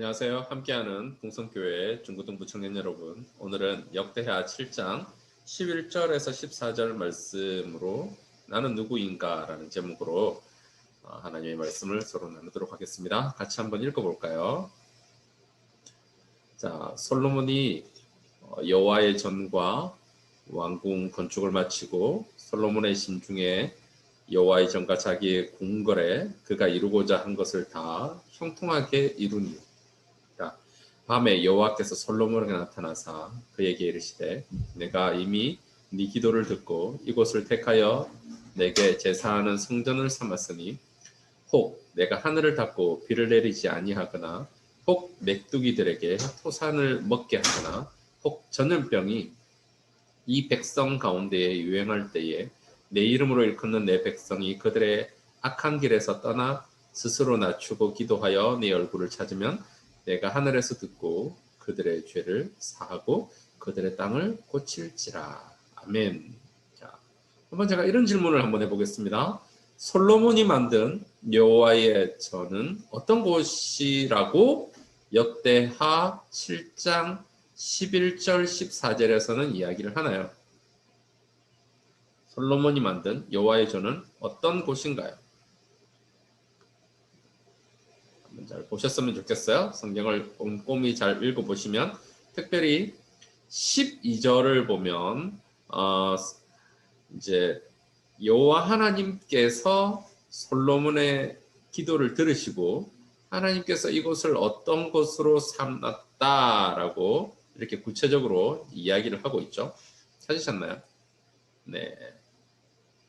안녕하세요. 함께하는 동성교회 중고등부 청년 여러분. 오늘은 역대하 7장 11절에서 14절 말씀으로 나는 누구인가라는 제목으로 어, 하나님의 말씀을 서로 나누도록 하겠습니다. 같이 한번 읽어볼까요? 자, 솔로몬이 어, 여호와의 전과 왕궁 건축을 마치고 솔로몬의 심중에 여호와의 전과 자기의 궁궐에 그가 이루고자 한 것을 다 형통하게 이루니 밤에 여호와께서 솔로몬에게 나타나사 그에게 이르시되 내가 이미 네 기도를 듣고 이곳을 택하여 내게 제사하는 성전을 삼았으니 혹 내가 하늘을 닫고 비를 내리지 아니하거나 혹 맥두기들에게 토산을 먹게 하거나 혹 전염병이 이 백성 가운데에 유행할 때에 내 이름으로 일컫는 내 백성이 그들의 악한 길에서 떠나 스스로 낮추고 기도하여 네 얼굴을 찾으면 내가 하늘에서 듣고 그들의 죄를 사하고 그들의 땅을 고칠지라. 아멘. 자, 한번 제가 이런 질문을 한번 해보겠습니다. 솔로몬이 만든 여호와의 전은 어떤 곳이라고 역대하 7장 11절 14절에서는 이야기를 하나요? 솔로몬이 만든 여호와의 전은 어떤 곳인가요? 잘 보셨으면 좋겠어요. 성경을 꼼꼼히 잘 읽어보시면 특별히 12절을 보면 어, 이제 여호와 하나님께서 솔로몬의 기도를 들으시고 하나님께서 이곳을 어떤 곳으로 삼았다라고 이렇게 구체적으로 이야기를 하고 있죠. 찾으셨나요? 네.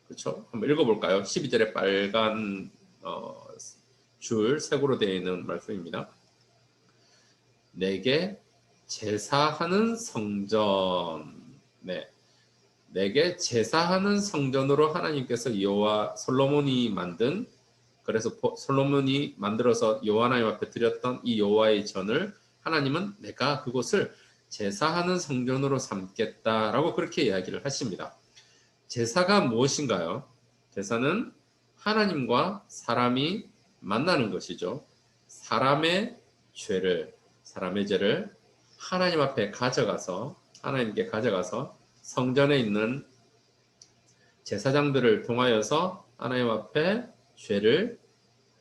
그렇죠? 한번 읽어볼까요? 12절에 빨간 어, 줄 색으로 되어 있는 말씀입니다. 내게 제사하는 성전. 네. 내게 제사하는 성전으로 하나님께서 여호와 솔로몬이 만든 그래서 솔로몬이 만들어서 여호와 하나님 앞에 드렸던 이 여호와의 전을 하나님은 내가 그곳을 제사하는 성전으로 삼겠다라고 그렇게 이야기를 하십니다. 제사가 무엇인가요? 제사는 하나님과 사람이 만나는 것이죠. 사람의 죄를 사람의 죄를 하나님 앞에 가져가서 하나님께 가져가서 성전에 있는 제사장들을 통하여서 하나님 앞에 죄를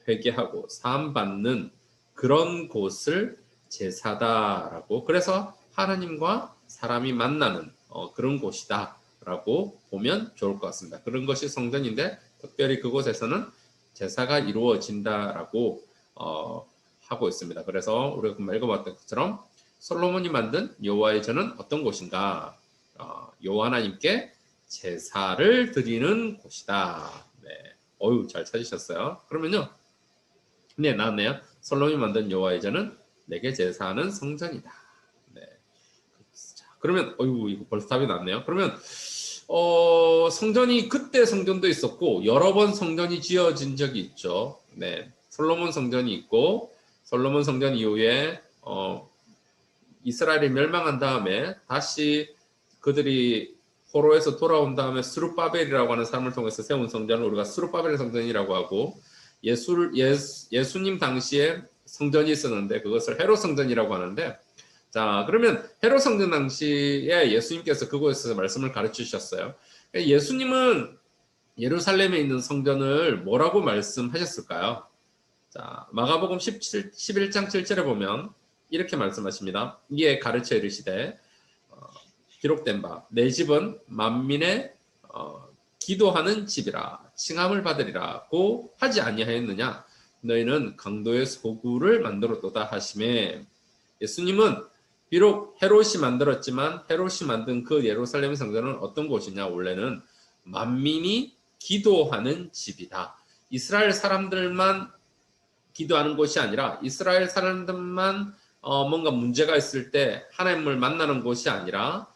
회개하고 사함 받는 그런 곳을 제사다라고 그래서 하나님과 사람이 만나는 어, 그런 곳이다라고 보면 좋을 것 같습니다. 그런 것이 성전인데 특별히 그곳에서는 제사가 이루어진다라고 어, 하고 있습니다. 그래서 우리가 금방 읽어봤던 것처럼 솔로몬이 만든 여호와의 전은 어떤 곳인가? 어, 여호와 하나님께 제사를 드리는 곳이다. 네, 어유 잘 찾으셨어요. 그러면요, 네 나왔네요. 솔로몬이 만든 여호와의 전은 내게 제사하는 성전이다. 네, 자, 그러면 어유 이거 벌써 답이 났네요. 그러면 어, 성전이 그때 성전도 있었고 여러 번 성전이 지어진 적이 있죠. 네, 솔로몬 성전이 있고 솔로몬 성전 이후에 어, 이스라엘이 멸망한 다음에 다시 그들이 포로에서 돌아온 다음에 스루바벨이라고 하는 사람을 통해서 세운 성전을 우리가 스루바벨 성전이라고 하고 예수 예수, 예수님 당시에 성전이 있었는데 그것을 헤로 성전이라고 하는데 자, 그러면 헤롯 성전 당시에 예수님께서 그곳에서 말씀을 가르쳐 주셨어요. 예수님은 예루살렘에 있는 성전을 뭐라고 말씀하셨을까요? 자, 마가복음 17, 11장 7절에 보면 이렇게 말씀하십니다. 이에 가르쳐 이르시되 어, 기록된 바 내 집은 만민의 어, 기도하는 집이라 칭함을 받으리라고 하지 아니하였느냐 너희는 강도의 소굴을 만들었도다 하심에 예수님은 비록 헤롯이 만들었지만 헤롯이 만든 그 예루살렘 성전은 어떤 곳이냐 원래는 만민이 기도하는 집이다. 이스라엘 사람들만 기도하는 곳이 아니라 이스라엘 사람들만 어 뭔가 문제가 있을 때 하나님을 만나는 곳이 아니라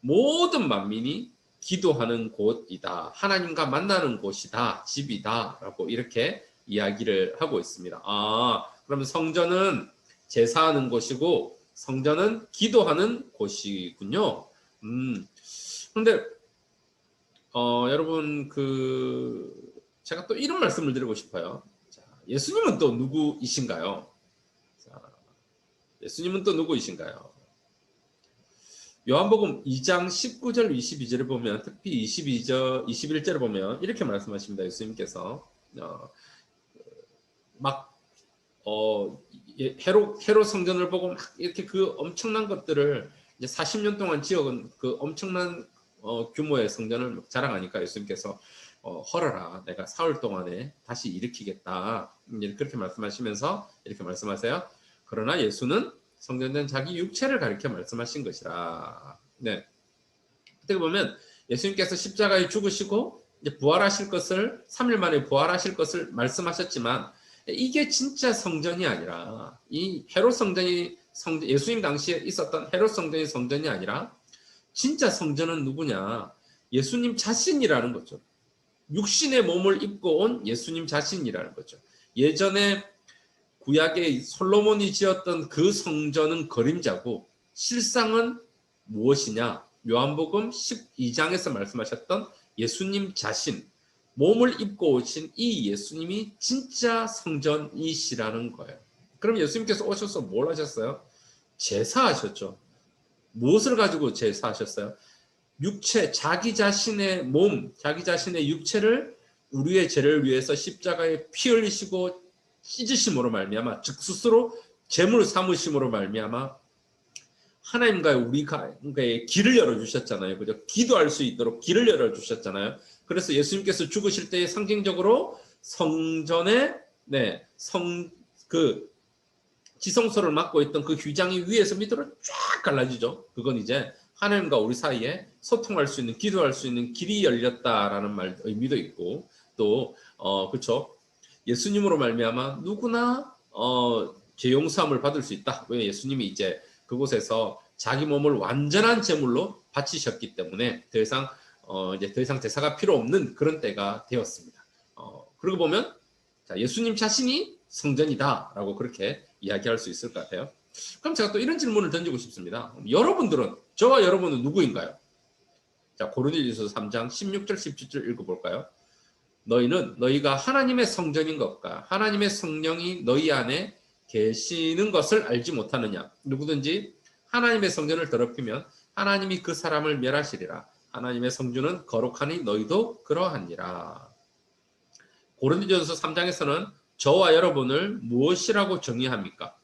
모든 만민이 기도하는 곳이다. 하나님과 만나는 곳이다. 집이다 라고 이렇게 이야기를 하고 있습니다. 아, 그러면 성전은 제사하는 곳이고 성전은 기도하는 곳이군요. 음, 그런데 어, 여러분 그 제가 또 이런 말씀을 드리고 싶어요. 자, 예수님은 또 누구이신가요? 자, 예수님은 또 누구이신가요? 요한복음 2장 19절 22절을 보면 특히 22절 21절을 보면 이렇게 말씀하십니다. 예수님께서 어, 막 어, 예, 헤로 헤로 성전을 보고 막 이렇게 그 엄청난 것들을 이제 40년 동안 지어온 그 엄청난 어, 규모의 성전을 막 자랑하니까 예수님께서 어, 헐어라 내가 사흘 동안에 다시 일으키겠다 이제 그렇게 말씀하시면서 이렇게 말씀하세요. 그러나 예수는 성전된 자기 육체를 가리켜 말씀하신 것이라. 네. 어떻게 보면 예수님께서 십자가에 죽으시고 부활하실 것을 3일 만에 부활하실 것을 말씀하셨지만 이게 진짜 성전이 아니라 이 헤롯 성전이 성 예수님 당시에 있었던 헤롯 성전이 성전이 아니라 진짜 성전은 누구냐? 예수님 자신이라는 거죠. 육신의 몸을 입고 온 예수님 자신이라는 거죠. 예전에 구약의 솔로몬이 지었던 그 성전은 그림자고 실상은 무엇이냐? 요한복음 12장에서 말씀하셨던 예수님 자신, 몸을 입고 오신 이 예수님이 진짜 성전이시라는 거예요. 그럼 예수님께서 오셔서 뭘 하셨어요? 제사하셨죠. 무엇을 가지고 제사하셨어요? 육체, 자기 자신의 몸, 자기 자신의 육체를 우리의 죄를 위해서 십자가에 피 흘리시고 찢으심으로 말미암아 즉 스스로 제물 삼으심으로 말미암아 하나님과의 우리가의 길을 열어 주셨잖아요. 그죠? 기도할 수 있도록 길을 열어 주셨잖아요. 그래서 예수님께서 죽으실 때 상징적으로 성전에 네, 성 그 지성소를 맡고 있던 그 휘장이 위에서 밑으로 쫙 갈라지죠. 그건 이제 하나님과 우리 사이에 소통할 수 있는 기도할 수 있는 길이 열렸다라는 말 의미도 있고 또어 그렇죠. 예수님으로 말미암아 누구나 어, 죄 용서함을 받을 수 있다. 왜 예수님이 이제 그곳에서 자기 몸을 완전한 제물로 바치셨기 때문에 더 이상 어, 이제 더 이상 제사가 필요 없는 그런 때가 되었습니다. 어, 그러고 보면 자, 예수님 자신이 성전이다라고 그렇게 이야기할 수 있을 것 같아요. 그럼 제가 또 이런 질문을 던지고 싶습니다. 여러분들은 저와 여러분은 누구인가요? 자 고린도전서 3장 16절 17절 읽어 볼까요? 너희는 너희가 하나님의 성전인 것과 하나님의 성령이 너희 안에 계시는 것을 알지 못하느냐 누구든지 하나님의 성전을 더럽히면 하나님이 그 사람을 멸하시리라 하나님의 성전은 거룩하니 너희도 그러하니라 고린도전서 3장에서는 저와 여러분을 무엇이라고 정의합니까?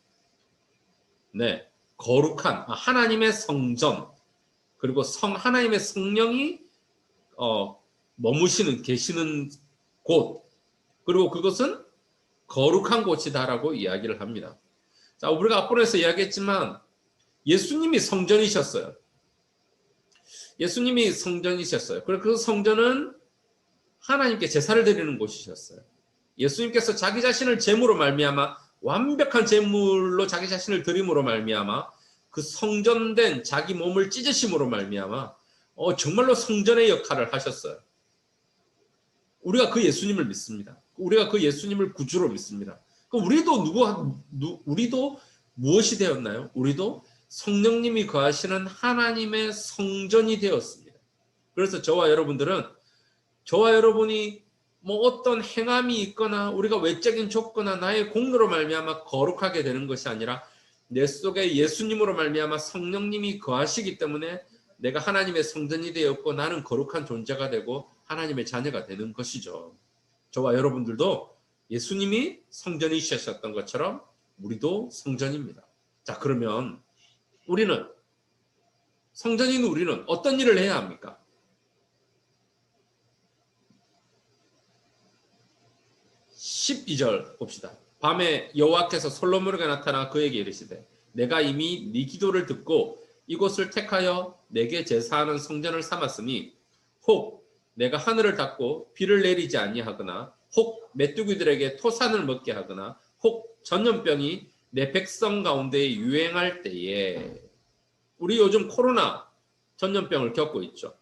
네, 거룩한 아, 하나님의 성전 그리고 성 하나님의 성령이 어, 머무시는 계시는 곳 그리고 그것은 거룩한 곳이다라고 이야기를 합니다. 자, 우리가 앞번에서 이야기했지만 예수님이 성전이셨어요. 예수님이 성전이셨어요. 그리고 그 성전은 하나님께 제사를 드리는 곳이셨어요. 예수님께서 자기 자신을 제물로 말미암아 완벽한 제물로 자기 자신을 드림으로 말미암아 그 성전된 자기 몸을 찢으심으로 말미암아 어, 정말로 성전의 역할을 하셨어요. 우리가 그 예수님을 믿습니다. 우리가 그 예수님을 구주로 믿습니다. 그럼 우리도 누구 누, 우리도 무엇이 되었나요? 우리도 성령님이 거하시는 하나님의 성전이 되었습니다. 그래서 저와 여러분들은 저와 여러분이 뭐 어떤 행함이 있거나 우리가 외적인 조건이나 나의 공로로 말미암아 거룩하게 되는 것이 아니라 내 속에 예수님으로 말미암아 성령님이 거하시기 때문에 내가 하나님의 성전이 되었고 나는 거룩한 존재가 되고 하나님의 자녀가 되는 것이죠. 저와 여러분들도 예수님이 성전이셨던 것처럼 우리도 성전입니다. 자, 그러면 우리는 성전인 우리는 어떤 일을 해야 합니까? 12절 봅시다. 밤에 여호와께서 솔로몬에게 나타나 그에게 이르시되 내가 이미 네 기도를 듣고 이곳을 택하여 내게 제사하는 성전을 삼았으니 혹 내가 하늘을 닫고 비를 내리지 아니하거나 혹 메뚜기들에게 토산을 먹게 하거나 혹 전염병이 내 백성 가운데 유행할 때에 우리 요즘 코로나 전염병을 겪고 있죠.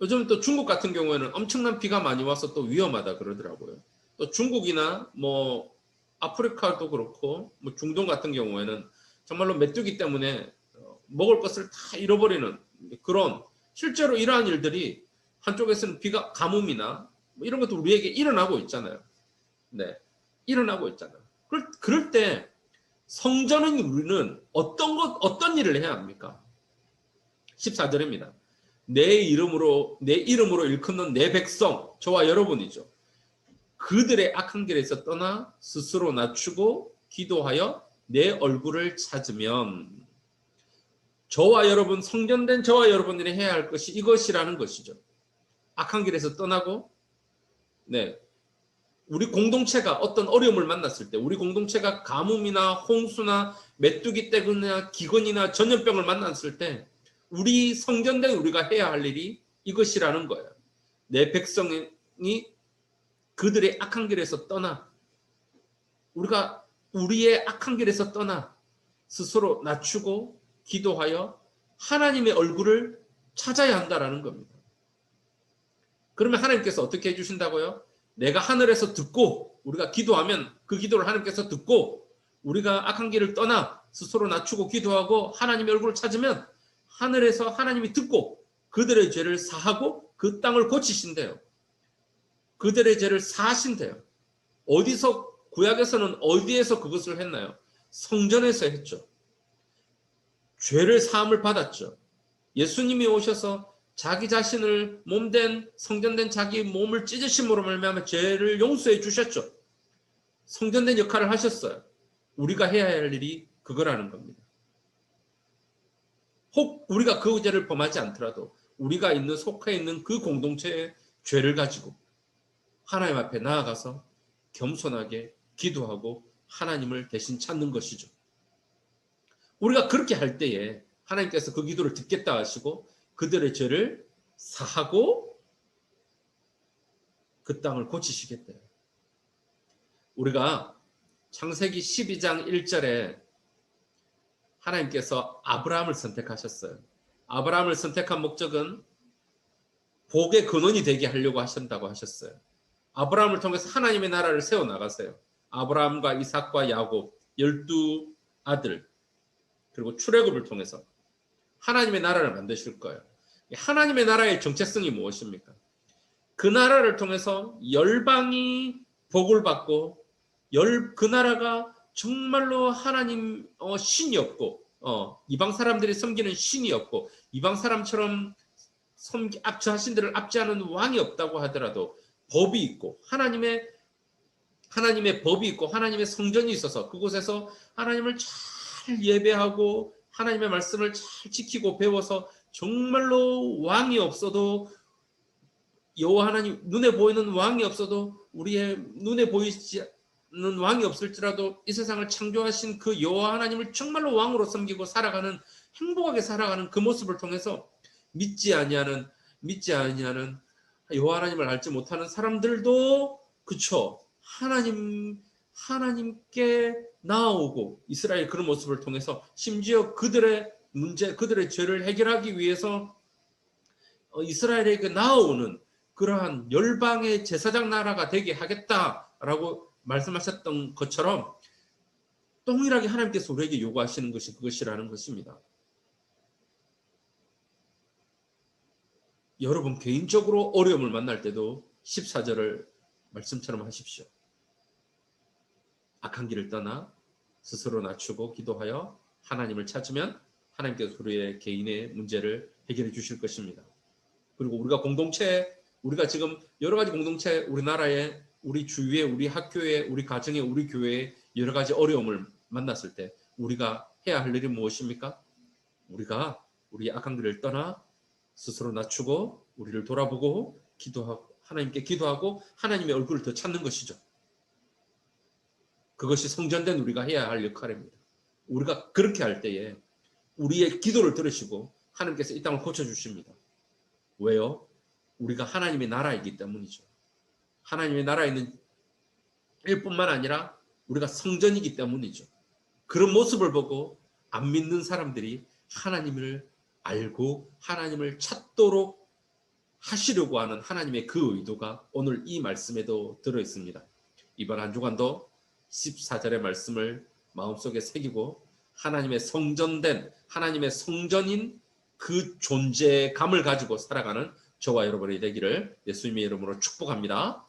요즘 또 중국 같은 경우에는 엄청난 비가 많이 와서 또 위험하다 그러더라고요. 또 중국이나 뭐 아프리카도 그렇고 뭐 중동 같은 경우에는 정말로 메뚜기 때문에 어, 먹을 것을 다 잃어버리는 그런 실제로 이러한 일들이 한쪽에서는 비가 가뭄이나 뭐 이런 것도 우리에게 일어나고 있잖아요. 네, 일어나고 있잖아요. 그럴, 그럴 때 성전은 우리는 어떤 것 어떤 일을 해야 합니까? 14절입니다. 내 이름으로 내 이름으로 일컫는 내 백성 저와 여러분이죠. 그들의 악한 길에서 떠나 스스로 낮추고 기도하여 내 얼굴을 찾으면 저와 여러분 성전된 저와 여러분들이 해야 할 것이 이것이라는 것이죠. 악한 길에서 떠나고 네. 우리 공동체가 어떤 어려움을 만났을 때 우리 공동체가 가뭄이나 홍수나 메뚜기 떼거나 기근이나 전염병을 만났을 때 우리 성전된 우리가 해야 할 일이 이것이라는 거예요. 내 백성이 그들의 악한 길에서 떠나 우리가 우리의 악한 길에서 떠나 스스로 낮추고 기도하여 하나님의 얼굴을 찾아야 한다라는 겁니다. 그러면 하나님께서 어떻게 해주신다고요? 내가 하늘에서 듣고 우리가 기도하면 그 기도를 하나님께서 듣고 우리가 악한 길을 떠나 스스로 낮추고 기도하고 하나님의 얼굴을 찾으면 하늘에서 하나님이 듣고 그들의 죄를 사하고 그 땅을 고치신대요. 그들의 죄를 사하신대요. 어디서 구약에서는 어디에서 그것을 했나요? 성전에서 했죠. 죄를 사함을 받았죠. 예수님이 오셔서 자기 자신을 몸된 성전된 자기 몸을 찢으심으로 말미암아 죄를 용서해 주셨죠. 성전된 역할을 하셨어요. 우리가 해야 할 일이 그거라는 겁니다. 혹 우리가 그 죄를 범하지 않더라도 우리가 있는 속해 있는 그 공동체의 죄를 가지고 하나님 앞에 나아가서 겸손하게 기도하고 하나님을 대신 찾는 것이죠. 우리가 그렇게 할 때에 하나님께서 그 기도를 듣겠다 하시고 그들의 죄를 사하고 그 땅을 고치시겠대요. 우리가 창세기 12장 1절에 하나님께서 아브라함을 선택하셨어요. 아브라함을 선택한 목적은 복의 근원이 되게 하려고 하신다고 하셨어요. 아브라함을 통해서 하나님의 나라를 세워 나가세요. 아브라함과 이삭과 야곱 열두 아들 그리고 출애굽을 통해서 하나님의 나라를 만드실 거예요. 하나님의 나라의 정체성이 무엇입니까? 그 나라를 통해서 열방이 복을 받고 열, 그 나라가 정말로 하나님 어, 신이었고 어, 이방 사람들이 섬기는 신이었고 이방 사람처럼 섬기 앞 자신들을 압제하는 왕이 없다고 하더라도 법이 있고 하나님의 하나님의 법이 있고 하나님의 성전이 있어서 그곳에서 하나님을 잘 예배하고 하나님의 말씀을 잘 지키고 배워서 정말로 왕이 없어도 여호와 하나님 눈에 보이는 왕이 없어도 우리의 눈에 보이지 않는 왕이 없을지라도 이 세상을 창조하신 그 여호와 하나님을 정말로 왕으로 섬기고 살아가는 행복하게 살아가는 그 모습을 통해서 믿지 아니하는 믿지 아니하는 여호와 하나님을 알지 못하는 사람들도 그쵸 하나님 하나님께 나아오고 이스라엘 그런 모습을 통해서 심지어 그들의 문제 그들의 죄를 해결하기 위해서 어, 이스라엘에게 나아오는 그러한 열방의 제사장 나라가 되게 하겠다라고 말씀하셨던 것처럼 동일하게 하나님께서 우리에게 요구하시는 것이 그것이라는 것입니다. 여러분 개인적으로 어려움을 만날 때도 14절을 말씀처럼 하십시오. 악한 길을 떠나 스스로 낮추고 기도하여 하나님을 찾으면 하나님께서 우리의 개인의 문제를 해결해 주실 것입니다. 그리고 우리가 공동체, 우리가 지금 여러 가지 공동체, 우리나라에, 우리 주위에, 우리 학교에, 우리 가정에, 우리 교회에 여러 가지 어려움을 만났을 때 우리가 해야 할 일이 무엇입니까? 우리가 우리 악한 길을 떠나 스스로 낮추고 우리를 돌아보고 기도하고 하나님께 기도하고 하나님의 얼굴을 더 찾는 것이죠. 그것이 성전된 우리가 해야 할 역할입니다. 우리가 그렇게 할 때에 우리의 기도를 들으시고 하나님께서 이 땅을 고쳐주십니다. 왜요? 우리가 하나님의 나라이기 때문이죠. 하나님의 나라에 있는 일뿐만 아니라 우리가 성전이기 때문이죠. 그런 모습을 보고 안 믿는 사람들이 하나님을 알고 하나님을 찾도록 하시려고 하는 하나님의 그 의도가 오늘 이 말씀에도 들어 있습니다. 이번 한 주간도 14절의 말씀을 마음속에 새기고 하나님의 성전된 하나님의 성전인 그 존재감을 가지고 살아가는 저와 여러분이 되기를 예수님의 이름으로 축복합니다.